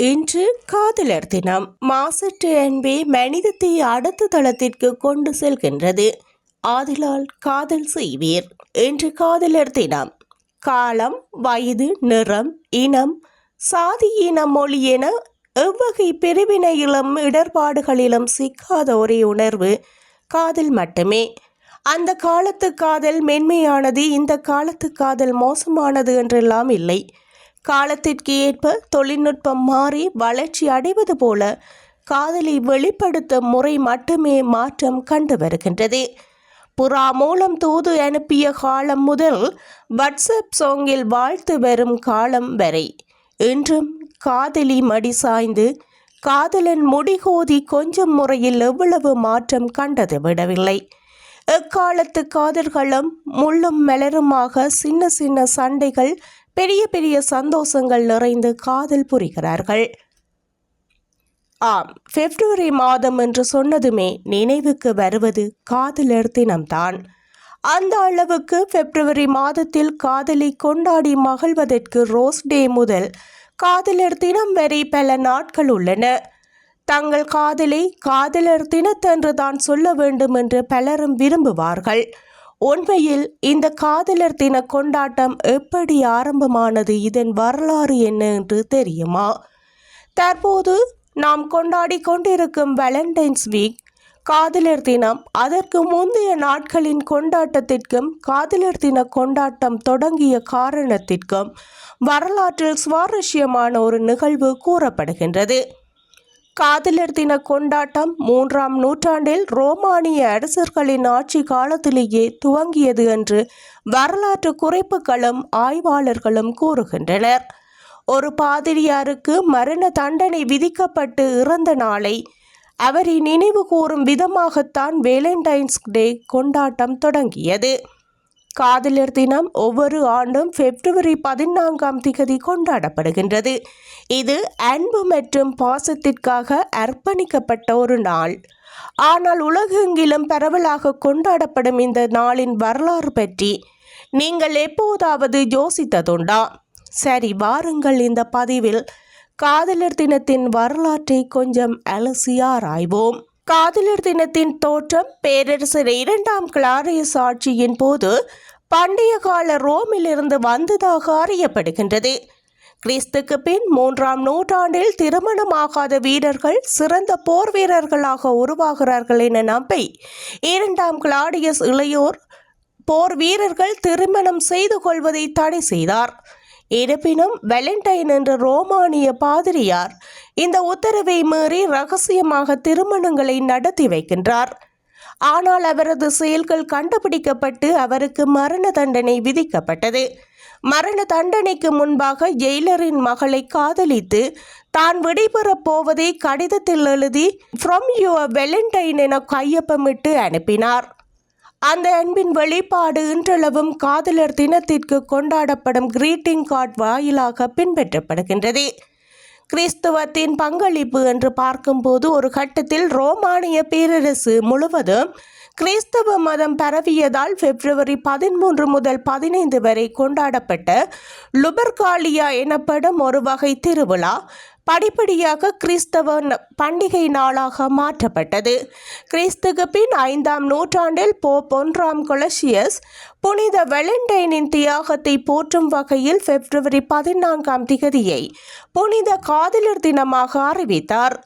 இன்று காதலர் தினம். மாசற்ற அன்பே மனிதத்தை அடுத்த தளத்திற்கு கொண்டு செல்கின்றது. ஆதலால் காதல் செய்வீர். இன்று காதலர் தினம். காலம் வயது நிறம் இனம் சாதி இனம் மொழி என எவ்வகை பிரிவினையிலும் இடர்பாடுகளிலும் சிக்காத ஒரே உணர்வு காதல் மட்டுமே. அந்த காலத்து காதல் மென்மையானது இந்த காலத்து காதல் மோசமானது என்றெல்லாம் இல்லை. காலத்திற்கு ஏற்ப தொழில்நுட்பம் மாறி வளர்ச்சி அடைவது போல காதலை வெளிப்படுத்தும் முறை மட்டுமே மாற்றம் கண்டு வருகின்றது. புறா மூலம் தூது அனுப்பிய காலம் முதல் வாட்ஸ்அப் சோங்கில் வாழ்த்து வரும் காலம் வரை. இன்றும் காதலி மடி சாய்ந்து காதலன் முடிகோதி கொஞ்சம் முறையில் எவ்வளவு மாற்றம் கண்டது விடவில்லை. எக்காலத்து காதல்களும் முள்ளும் மலருமாக சின்ன சின்ன சண்டைகள் பெரிய பெரிய சந்தோஷங்கள் நிறைந்து காதல் புரிகிறார்கள். ஆம் பிப்ரவரி மாதம் என்று சொன்னதுமே நினைவுக்கு வருவது காதலர் தினம்தான். அந்த அளவுக்கு பிப்ரவரி மாதத்தில் காதலை கொண்டாடி மகிழ்வதற்கு ரோஸ் டே முதல் காதலர் தினம் வரை பல நாட்கள் உள்ளன. தங்கள் காதலை காதலர் தினத்தன்று தான் சொல்ல வேண்டும் என்று பலரும் விரும்புவார்கள். உண்மையில் இந்த காதலர் தின கொண்டாட்டம் எப்படி ஆரம்பமானது? இதன் வரலாறு என்ன என்று தெரியுமா? தற்போது நாம் கொண்டாடி கொண்டிருக்கும் வேலண்டைன்ஸ் வீக் காதலர் தினம். அதற்கு முந்தைய நாட்களின் கொண்டாட்டத்திற்கும் காதலர் தின கொண்டாட்டம் தொடங்கிய காரணத்திற்கும் வரலாற்றில் சுவாரஸ்யமான ஒரு நிகழ்வு கூறப்படுகின்றது. காதலர் தின கொண்டாட்டம் மூன்றாம் நூற்றாண்டில் ரோமானிய அரசர்களின் ஆட்சி காலத்திலேயே துவங்கியது என்று வரலாற்று குறைப்புகளும் ஆய்வாளர்களும் கூறுகின்றனர். ஒரு பாதிரியாருக்கு மரண தண்டனை விதிக்கப்பட்டு இறந்த நாளை அவரை நினைவு கூறும் விதமாகத்தான் வேலண்டைன்ஸ் டே கொண்டாட்டம் தொடங்கியது. காதலர் தினம் ஒவ்வொரு ஆண்டும் பிப்ரவரி பதினான்காம் திகதி கொண்டாடப்படுகின்றது. இது அன்பு மற்றும் பாசத்திற்காக அர்ப்பணிக்கப்பட்ட ஒரு நாள். ஆனால் உலகெங்கிலும் பரவலாக கொண்டாடப்படும் இந்த நாளின் வரலாறு பற்றி நீங்கள் எப்போதாவது யோசித்ததுண்டா? சரி வாருங்கள் இந்த பதிவில் காதலர் தினத்தின் வரலாற்றை கொஞ்சம் அலசி ஆராய்வோம். காதலர் தினத்தின் தோற்றம் பேரரசர் இரண்டாம் கிளாரியஸ் ஆட்சியின் போது பண்டைய கால ரோமிலிருந்து வந்ததாக அறியப்படுகின்றது. கிறிஸ்துக்கு பின் மூன்றாம் நூற்றாண்டில் திருமணமாகாத வீரர்கள் சிறந்த போர் வீரர்களாக உருவாகிறார்கள் என நம்பி இரண்டாம் கிளாடியஸ் இளையோர் போர் வீரர்கள் திருமணம் செய்து கொள்வதை தடை செய்தார். இருப்பினும் வெலண்டைன் என்ற ரோமானிய பாதிரியார் இந்த உத்தரவை மீறி ரகசியமாக திருமணங்களை நடத்தி வைக்கின்றார். ஆனால் அவரது செயல்கள் கண்டுபிடிக்கப்பட்டு அவருக்கு மரண தண்டனை விதிக்கப்பட்டது. மரண தண்டனைக்கு முன்பாக ஜெயிலரின் மகளை காதலித்து தான் விடைபெறப் போவதை கடிதத்தில் எழுதி ஃப்ரம் யுவர் வெலண்டைன் என கையொப்பமிட்டு அனுப்பினார். அந்த அன்பின் வெளிப்பாடு இன்றளவும் காதலர் தினத்திற்கு கொண்டாடப்படும் கிரீட்டிங் கார்டு வாயிலாக பின்பற்றப்படுகின்றது. கிறிஸ்துவத்தின் பங்களிப்பு என்று பார்க்கும்போது ஒரு கட்டத்தில் ரோமானிய பேரரசு முழுவதும் கிறிஸ்தவ மதம் பரவியதால் பிப்ரவரி பதிமூன்று முதல் பதினைந்து வரை கொண்டாடப்பட்ட லுபர்காலியா எனப்படும் ஒரு வகை திருவிழா படிப்படியாக கிறிஸ்தவ பண்டிகை நாளாக மாற்றப்பட்டது. கிறிஸ்துக்கு பின் ஐந்தாம் நூற்றாண்டில் போப் ஒன்றாம் கொலசியஸ் புனித வெலண்டைனின் தியாகத்தை போற்றும் வகையில் பிப்ரவரி பதினான்காம் திகதியை புனித காதலர் தினமாக அறிவித்தார்.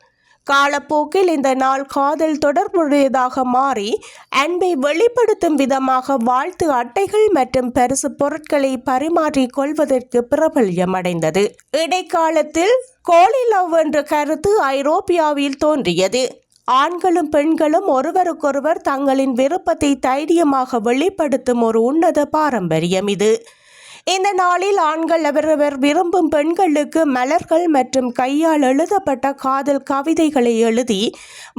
காலப்போக்கில் இந்த நாள் காதல் தொடர்புடையதாக மாறி அன்பை வெளிப்படுத்தும் விதமாக வாழ்த்து அட்டைகள் மற்றும் பரிசு பொருட்களை பரிமாறிக் கொள்வதற்கு பிரபல்யமடைந்தது. இடைக்காலத்தில் கோலி லவ் என்ற கருத்து ஐரோப்பியாவில் தோன்றியது. ஆண்களும் பெண்களும் ஒருவருக்கொருவர் தங்களின் விருப்பத்தை தைரியமாக வெளிப்படுத்தும் ஒரு உன்னத பாரம்பரியம் இது. இந்த நாளில் ஆண்கள் அவரவர் விரும்பும் பெண்களுக்கு மலர்கள் மற்றும் கையால் எழுதப்பட்ட காதல் கவிதைகளை எழுதி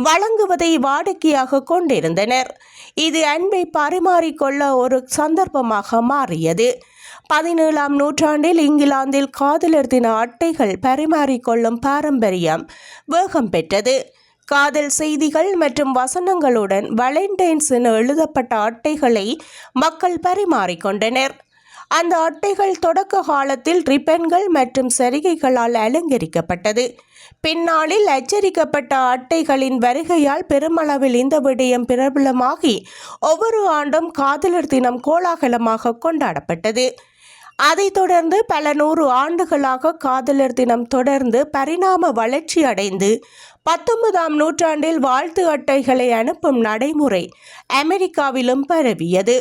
வழங்குவதை வாடிக்கையாக கொண்டிருந்தனர். இது அன்பை பரிமாறிக்கொள்ள ஒரு சந்தர்ப்பமாக மாறியது. பதினேழாம் நூற்றாண்டில் இங்கிலாந்தில் காதலர் தின அட்டைகள் பரிமாறிக்கொள்ளும் பாரம்பரியம் வேகம் பெற்றது. காதல் செய்திகள் மற்றும் வசனங்களுடன் வலண்டைன்ஸ் என எழுதப்பட்ட அட்டைகளை மக்கள் பரிமாறிக்கொண்டனர். அந்த அட்டைகள் தொடக்க காலத்தில் ரிப்பன்கள் மற்றும் சரிகைகளால் அலங்கரிக்கப்பட்டது. பின்னாளில் அச்சரிக்கப்பட்ட அட்டைகளின் வருகையால் பெருமளவில் இந்த விடயம் பிரபலமாகி ஒவ்வொரு ஆண்டும் காதலர் தினம் கோலாகலமாக கொண்டாடப்பட்டது. அதைத் தொடர்ந்து பல நூறு ஆண்டுகளாக காதலர் தினம் தொடர்ந்து பரிணாம வளர்ச்சி அடைந்து பத்தொன்பதாம் நூற்றாண்டில் வாழ்த்து அட்டைகளை அனுப்பும் நடைமுறை அமெரிக்காவிலும் பரவியது.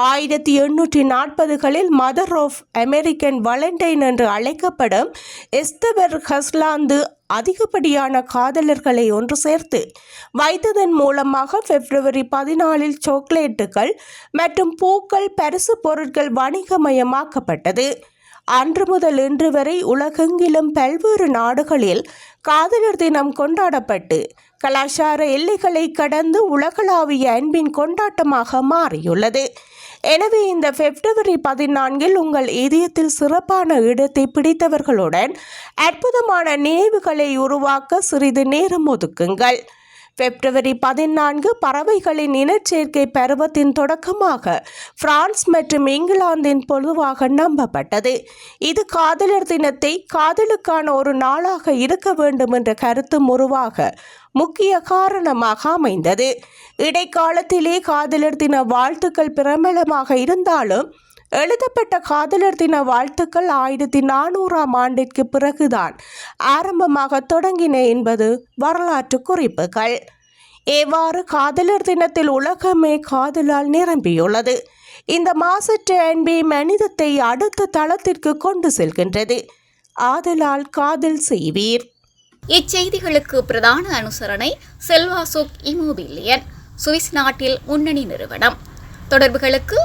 ஆயிரத்தி எண்ணூற்றி நாற்பதுகளில் மதர் ஆஃப் அமெரிக்கன் வலண்டைன் என்று அழைக்கப்படும் எஸ்தபர் ஹஸ்லாந்து அதிகப்படியான காதலர்களை ஒன்று சேர்த்து வைத்ததன் மூலமாக பிப்ரவரி பதினாலில் சாக்லேட்டுகள் மற்றும் பூக்கள் பரிசு பொருட்கள் வணிகமயமாக்கப்பட்டது. அன்று முதல் இன்று வரை உலகெங்கிலும் பல்வேறு நாடுகளில் காதலர் தினம் கொண்டாடப்பட்டு கலாச்சார எல்லைகளை கடந்து உலகளாவிய அன்பின் கொண்டாட்டமாக மாறியுள்ளது. எனவே இந்த பிப்ரவரி பதினான்கில் உங்கள் இதயத்தில் சிறப்பான இடத்தை பிடித்தவர்களுடன் அற்புதமான நினைவுகளை உருவாக்க சிறிது நேரம் ஒதுக்குங்கள். பிப்ரவரி பதினான்கு பறவைகளின் இனச்சேர்க்கை பருவத்தின் தொடக்கமாக பிரான்ஸ் மற்றும் இங்கிலாந்தின் பொதுவாக நம்பப்பட்டது. இது காதலர் தினத்தை காதலுக்கான ஒரு நாளாக இருக்க வேண்டும் என்ற கருத்தும் உருவாக முக்கிய காரணமாக அமைந்தது. இடைக்காலத்திலே காதலர் தின வாழ்த்துக்கள் பிரபலமாக இருந்தாலும் எழுதப்பட்ட காதலர் தின வாழ்த்துக்கள் ஆயிரத்தி நானூறாம் ஆண்டிற்கு பிறகுதான். ஆரம்பமாக தொடங்கின என்பது வரலாற்று குறிப்புகள். எவ்வாறு காதலர் தினத்தில் உலகமே காதலால் நிரம்பியுள்ளது? இந்த மாசற்ற அன்பே மனிதத்தை அடுத்த தளத்திற்கு கொண்டு செல்கின்றது. ஆதலால் காதல் செய்வீர். இச்செய்திகளுக்கு பிரதான அனுசரணை செல்வாசோக் இமோபிலியன் சுவிஸ் நாட்டில் முன்னணி நிறுவனம். தொடர்புகளுக்கு